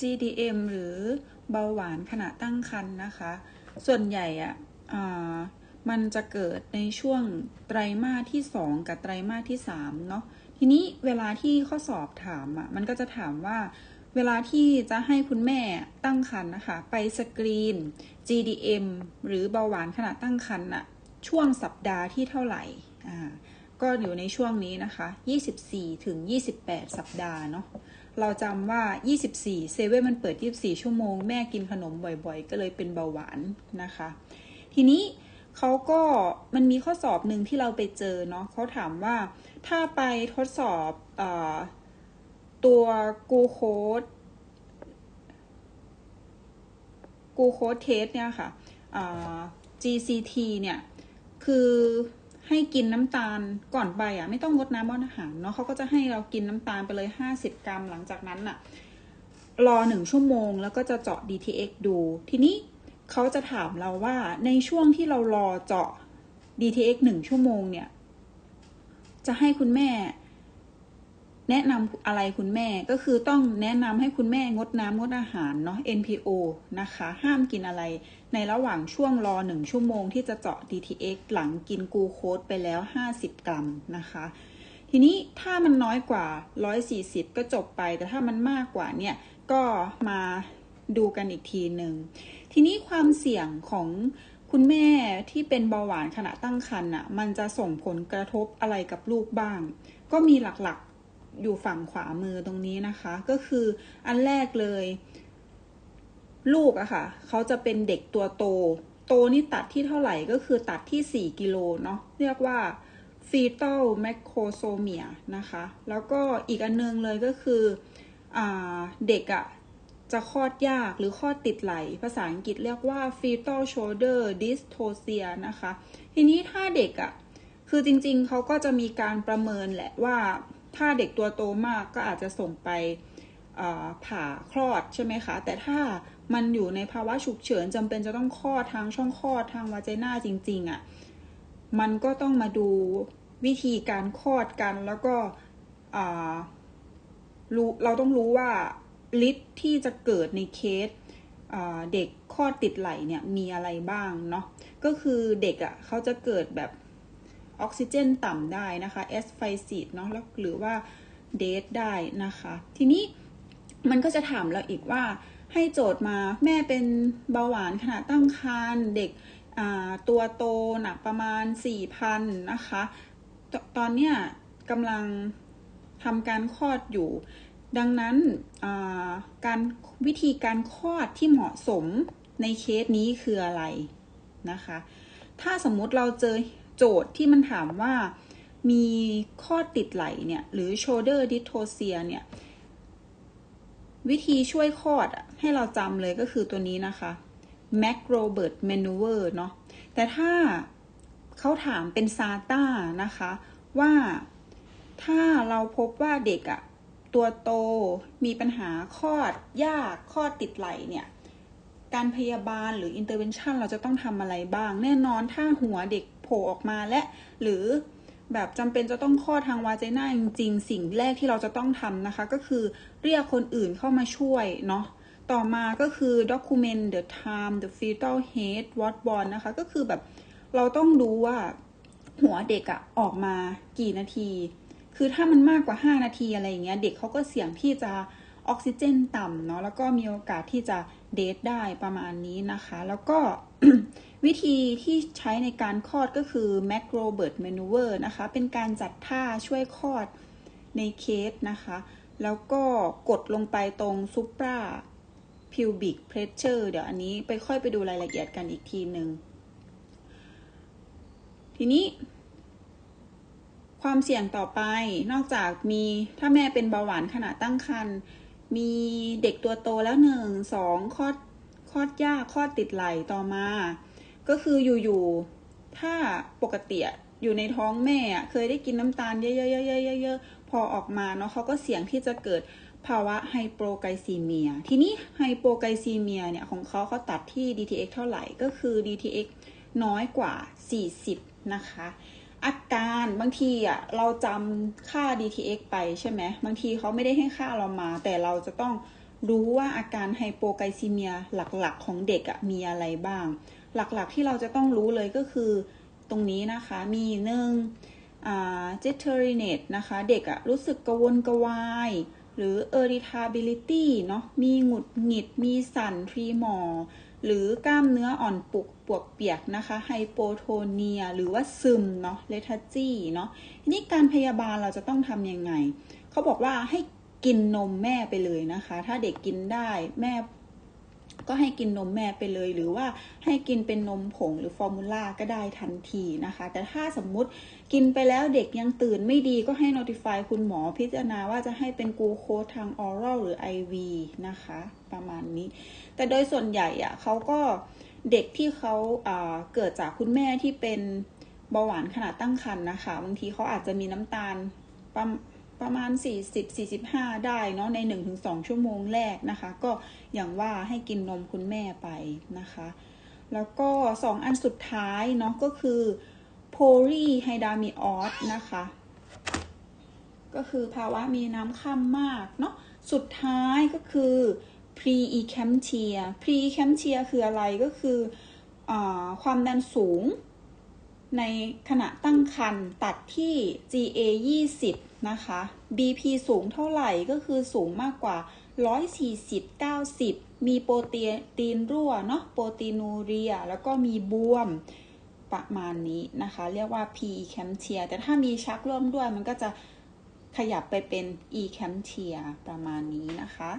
GDM หรือเบาหวานขณะตั้งครรภ์นะคะ ส่วนใหญ่อะอ่ามันจะเกิดในช่วงไตรมาสที่ 2 กับไตรมาสที่3เนาะทีนี้เวลาที่ข้อสอบถามอะมันก็จะถามว่าเวลาที่จะให้คุณแม่ตั้งครรภ์นะคะ ไปสกรีน GDM หรือเบาหวานขณะตั้งครรภ์อะช่วงสัปดาห์ที่เท่าไหร่อ่าก็อยู่ในช่วงนี้นะคะ 24ถึง28 สัปดาห์เนาะ เราจำว่า 24เซเว่นมันเปิด 24 ชั่วโมง แม่กินขนมบ่อยๆ ก็เลยเป็นเบาหวานนะคะ ทีนี้เขาก็มันมีข้อสอบหนึ่งที่เราไปเจอเนาะเขาถามว่าถ้าไปทดสอบอตัวกูโคดกูโคดเทสเนี่ยค่ะ GCT เนี่ย คือ ให้กินน้ำตาลก่อนไปอะ ไม่ต้องงดน้ำบ้อนอาหารเนาะเขาก็จะให้เรากินน้ำตาลไปเลย 50 กรัม หลังจากนั้นอะ รอหนึ่งชั่วโมง แล้วก็จะเจาะ DTX ดู ทีนี้เขาจะถามเราว่าในช่วงที่เรารอเจาะ DTX หนึ่งชั่วโมงเนี่ย จะให้คุณแม่ แนะนำอะไรคุณแม่ก็คือต้องแนะนำให้คุณแม่งดน้ำงดอาหารเนาะ NPO นะคะ ห้ามกินอะไร ในระหว่างช่วงรอหนึ่งชั่วโมงที่จะเจาะ DTX หลังกินกูโคสไปแล้ว 50 กรัมนะคะ ทีนี้ถ้ามันน้อยกว่า 140 ก็จบไป แต่ถ้ามันมากกว่าเนี่ยก็มาดูกันอีกทีหนึ่ง ทีนี้ความเสี่ยงของคุณแม่ที่เป็นเบาหวานขณะตั้งครรภ์อะมันจะส่งผลกระทบอะไรกับลูกบ้าง ก็มีหลักๆ อยู่ฝั่งขวามือตรงนี้นะคะ ก็คืออันแรกเลย ลูกอะค่ะเขาจะเป็นเด็กตัวโต โตนี่ตัดที่เท่าไหร่ก็คือตัดที่ 4 กิโลเนาะเรียกว่า fetal macrosomia นะคะ แล้วก็อีกอันนึงเลยก็คืออเด็กอะจะคลอดยากหรือคลอดติดไหล ภาษาอังกฤษเรียกว่า fetal shoulder dystocia นะคะ ทีนี้ถ้าเด็กอะคือจริงๆ เขาก็จะมีการประเมินแหละว่า ถ้าเด็กตัวโตมากก็อาจจะส่งไปผ่าคลอดใช่ไหมคะ แต่ถ้ามันอยู่ในภาวะฉุกเฉินจำเป็นจะต้องคลอดทางช่องคลอดทางวาเจน่าจริง ๆอะ่ะ มันก็ต้องมาดูวิธีการคลอดกันแล้วก็รู้เราต้องรู้ว่าฤทธิ์ที่จะเกิดในเคสเด็กคลอดติดไหลเนี่ยมีอะไรบ้างเนาะก็คือเด็กอะ่ะเขาจะเกิดแบบ ออกซิเจนต่ำได้นะคะแอสไฟซีดเนาะแล้วหรือว่าเดทได้นะคะ ทีนี้มันก็จะถามเราอีกว่าให้โจทย์มาแม่เป็นเบาหวานขณะตั้งครรภ์เด็กตัวโตหนักประมาณ 4,000 นะคะตตอนเนี้ยกำลังทำการคลอดอยู่ ดังนั้นการวิธีการคลอดที่เหมาะสมในเคสนี้คืออะไรนะคะ ถ้าสมมุติเราเจอ โจทย์ที่มันถามว่ามีข้อติดไหลเนี่ย หรือ shoulder dystocia เนี่ย วิธีช่วยคลอดให้เราจำเลยก็คือตัวนี้นะคะ Mac Robert Maneuver เนาะแต่ถ้าเขาถามเป็นซาต้านะคะ ว่าถ้าเราพบว่าเด็กอะตัวโตมีปัญหาคลอดยากคลอดติดไหลเนี่ยการพยาบาลหรือ intervention เราจะต้องทำอะไรบ้าง แน่นอนถ้าหัวเด็ก โผล่ออกมาและ หรือแบบจำเป็นจะต้องคลอดทางวาเจน่าจริงๆ สิ่งแรกที่เราจะต้องทำนะคะ ก็คือเรียกคนอื่นเข้ามาช่วยเนาะต่อมาก็คือ document the time the fetal head what born นะคะ ก็คือแบบเราต้องดูว่าหัวเด็กอะออกมากี่นาที คือถ้ามันมากกว่า 5 นาทีอะไรอย่างเงี้ย เด็กเขาก็เสี่ยงที่จะออกซิเจนต่ำเนาะแล้วก็มีโอกาสที่จะเดทได้ประมาณนี้นะคะ แล้วก็ วิธีที่ใช้ในการคลอดก็คือ Mac Robert Maneuver นะคะ เป็นการจัดท่าช่วยคลอดในเคสนะคะ แล้วก็กดลงไปตรง supra pubic pressure เดี๋ยวอันนี้ไปค่อยไปดูรายละเอียดกันอีกทีหนึ่งทีนี้ ความเสี่ยงต่อไปนอกจากมีถ้าแม่เป็นเบาหวานขณะตั้งครรภ์มีเด็กตัวโตแล้วหนึ่งสองคลอดคลอดยากคลอดติดไหลต่อมา ก็คืออยู่ๆถ้าปกติอยู่ในท้องแม่เคยได้กินน้ำตาลเยอะๆๆๆพอออกมาเนาะเขาก็เสี่ยงที่จะเกิดภาวะไฮโปไกซีเมีย ทีนี้ไฮโปไกซีเมียเนี่ยของเขาเขาตัดที่ DTX เท่าไหร่ก็คือ DTX น้อยกว่า 40 นะคะ อาการบางทีอะเราจำค่า DTX ไปใช่ไหมบางทีเขาไม่ได้ให้ค่าเรามา แต่เราจะต้องรู้ว่าอาการไฮโปไกซีเมียหลักๆ ของเด็กอะมีอะไรบ้าง หลักๆที่เราจะต้องรู้เลยก็คือตรงนี้นะคะมีหนึ่งเจตเทอริเนตนะคะเด็กอะรู้สึกกระวนกระวาย หรือ irritability เนาะมีหงุดหงิด มีสั่นทรีมอร์หรือกล้ามเนื้ออ่อนปุกปวกเปียกนะคะไฮโปโทเนีย หรือว่าซึมเนาะเลทาจีเนาะทีนี้การพยาบาลเราจะต้องทำยังไง เขาบอกว่าให้กินนมแม่ไปเลยนะคะ ถ้าเด็กกินได้แม่ ก็ให้กินนมแม่ไปเลย หรือว่าให้กินเป็นนมผงหรือฟอร์มูล่าก็ได้ทันทีนะคะ แต่ถ้าสมมุติกินไปแล้วเด็กยังตื่นไม่ดีก็ให้ notify คุณหมอพิจารณาว่าจะให้เป็นกูโคทาง oral หรือ IV นะคะ ประมาณนี้ แต่โดยส่วนใหญ่อะเขาก็เด็กที่เขาเกิดจากคุณแม่ที่เป็นเบาหวานขนาดตั้งครรภ์นะคะ บางทีเขาอาจจะมีน้ำตาลประ ประมาณ 40-45 ได้เนาะใน 1-2 ชั่วโมงแรกนะคะ ก็อย่างว่าให้กินนมคุณแม่ไปนะคะ แล้วก็ 2 อันสุดท้ายเนาะก็คือโพลีไฮดามีออสนะคะ ก็คือภาวะมีน้ำค่ำมากเนาะสุดท้ายก็คือ pre eclampsia pre e c a m p t i a คืออะไรก็คืออความดันสูง ในขณะตั้งครรภ์ตัดที่ GA 20 นะคะ BP สูงเท่าไหร่ก็คือสูงมากกว่า 140 90 มีโปรตีนรั่วเนาะโปรตีนูเรีย แล้วก็มีบวมประมาณนี้นะคะ เรียกว่า p e c a m p s i a แต่ถ้ามีชักร่วมด้วยมันก็จะขยับไปเป็น e c a m p s i a ประมาณนี้นะคะ